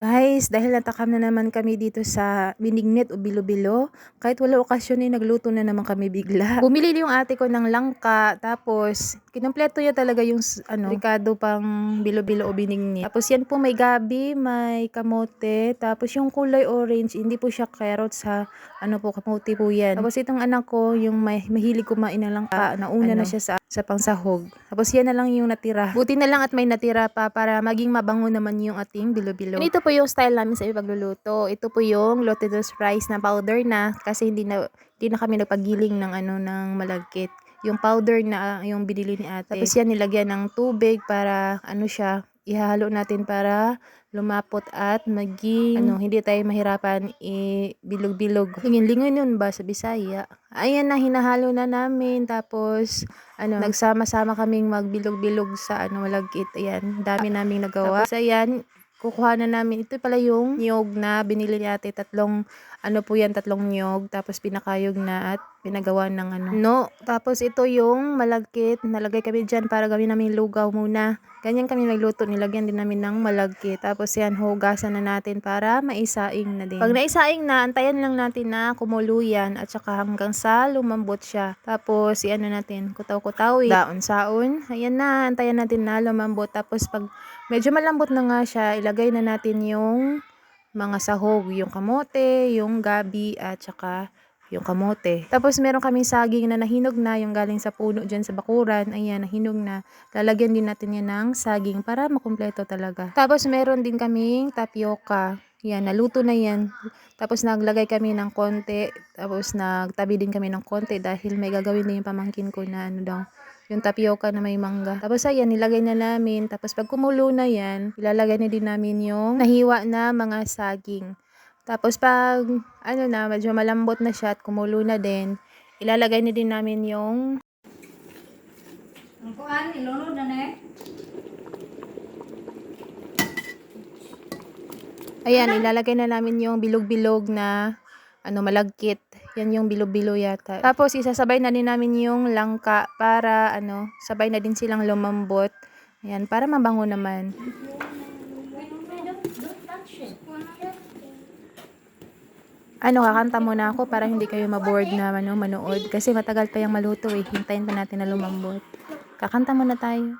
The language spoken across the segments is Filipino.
Guys, dahil natakam na naman kami dito sa Binignit o Bilo-Bilo, kahit wala okasyon eh, nagluto na naman kami bigla. Bumili yung ate ko ng langka, tapos kinumpleto niya talaga yung ano, ricado pang Bilo-Bilo o Binignit. Tapos yan po may gabi, may kamote, tapos yung kulay orange, hindi po siya carrots ha, ano po, kamote po yan. Tapos itong anak ko, yung may, mahilig kumain ng langka, nauna na ano? siya sa sa pangsahog. Tapos yan na lang yung natira. Buti na lang at may natira pa para maging mabango naman yung ating bilo-bilo. And ito po yung style namin sa pagluluto. Ito po yung glutinous rice na powder na kasi hindi na hindi na kami nagpagiling ng ano ng malagkit. Yung powder na yung binili ni ate. Tapos yan nilagyan ng tubig para ano siya, ihahalo natin para lumapot at maging ano, hindi tayo mahirapan i-bilog-bilog. Lingin-lingon yun ba sa Bisaya? Ayan na, hinahalo na namin. Tapos, ano, nagsama-sama kaming magbilog-bilog sa ano, malagkit. Ayan, dami naming nagawa. Tapos, ayan, kukuha na namin. Ito pala yung niyog na binili ni ate. Tatlong, ano po yan, tatlong niyog. Tapos, pinakayog na at pinagawa ng ano. No, tapos ito yung malagkit. Nalagay kami dyan para gawin namin lugaw muna. Ganyan kami nagluto. Nilagyan din namin ng malagkit. Tapos yan, hugasan na natin para maisaing na din. Pag naisaing na, antayan lang natin na kumulo yan at saka hanggang sa lumambot siya. Tapos, iano natin, kutaw-kutawin. Daon saon. Ayan na, antayan natin na lumambot. Tapos pag medyo malambot na nga siya, ilagay na natin yung mga sahog, yung kamote, yung gabi at saka yung kamote. Tapos meron kaming saging na nahinog na, yung galing sa puno dyan sa bakuran. Ayan, nahinog na. Lalagyan din natin yan ng saging para makumpleto talaga. Tapos meron din kaming tapioca. Yan, naluto na yan. Tapos naglagay kami ng konti. Tapos nagtabi din kami ng konti dahil may gagawin na yung pamangkin ko na ano daw yung tapioca na may mangga. Tapos ayan, nilagay na namin. Tapos pag kumulo na yan, ilalagay na din namin yung nahiwa na mga saging. Tapos pag ano na, medyo malambot na siya at kumulo na din, ilalagay na din namin yung Ang kuan, ilunod na ne. Ayan, ilalagay na namin yung bilog-bilog na ano malagkit. Yan yung bilo-bilo yata. Tapos isasabay na din namin yung langka para ano, sabay na din silang lumambot. Ayan, para mabango naman. Ano, kakanta muna ako para hindi kayo maboard na ano, manood. Kasi matagal pa yung maluto eh. Hintayin pa natin na lumambot. Kakanta muna tayo.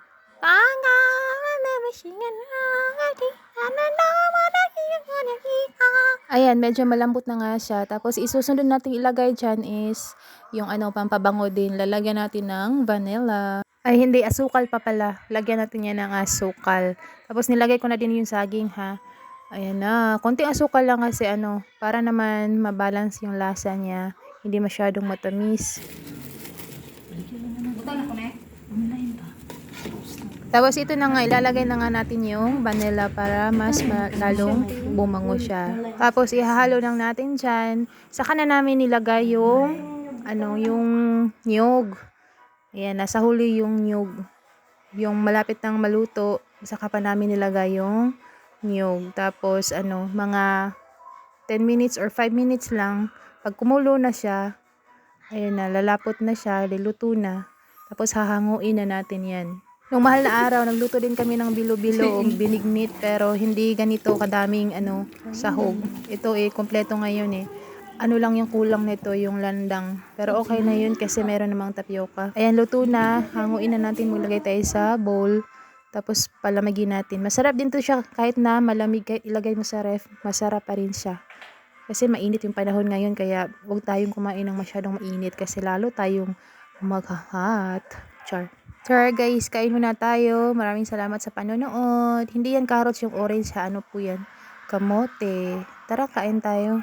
Ayan, medyo malambot na nga siya. Tapos isusunod natin ilagay dyan is yung ano, pampabango din. Lalagyan natin ng vanilla. Ay, hindi, asukal pa pala. Lagyan natin yan ng asukal. Tapos nilagay ko na din yung saging ha. Ayan na. Konting asukal lang kasi ano, para naman mabalance yung lasa niya. Hindi masyadong matamis. Butang ako ne. Tapos ito na nga, ilalagay na nga natin yung vanilla para mas ma- lalong bumango siya. Tapos ihahalo lang natin dyan. Saka na namin nilagay yung, ano, yung nyog. Ayan, nasa huli yung nyog. Yung malapit ng maluto, saka pa namin nilagay yung nyog. Tapos, ano, mga 10 minutes or 5 minutes lang. Pag kumulo na siya, ayun na, lalapot na siya, liluto na. Tapos hahanguin na natin yan. Nung mahal na araw, nagluto din kami ng bilo-bilo o binignit pero hindi ganito kadaming ano, sahog. Ito eh, kompleto ngayon eh. Ano lang yung kulang nito, yung landang. Pero okay na yun kasi meron namang tapioca. Ayan, luto na. Hanguin na natin, maglagay tayo sa bowl. Tapos palamigin natin. Masarap din to siya kahit na malamig kahit ilagay mo sa ref, masarap pa rin siya. Kasi mainit yung panahon ngayon kaya huwag tayong kumain ng masyadong mainit kasi lalo tayong maghahat. Char. Char guys, kain muna tayo. Maraming salamat sa panonood. Hindi yan carrots yung orange ha. Ano po yan? Kamote. Tara, kain tayo.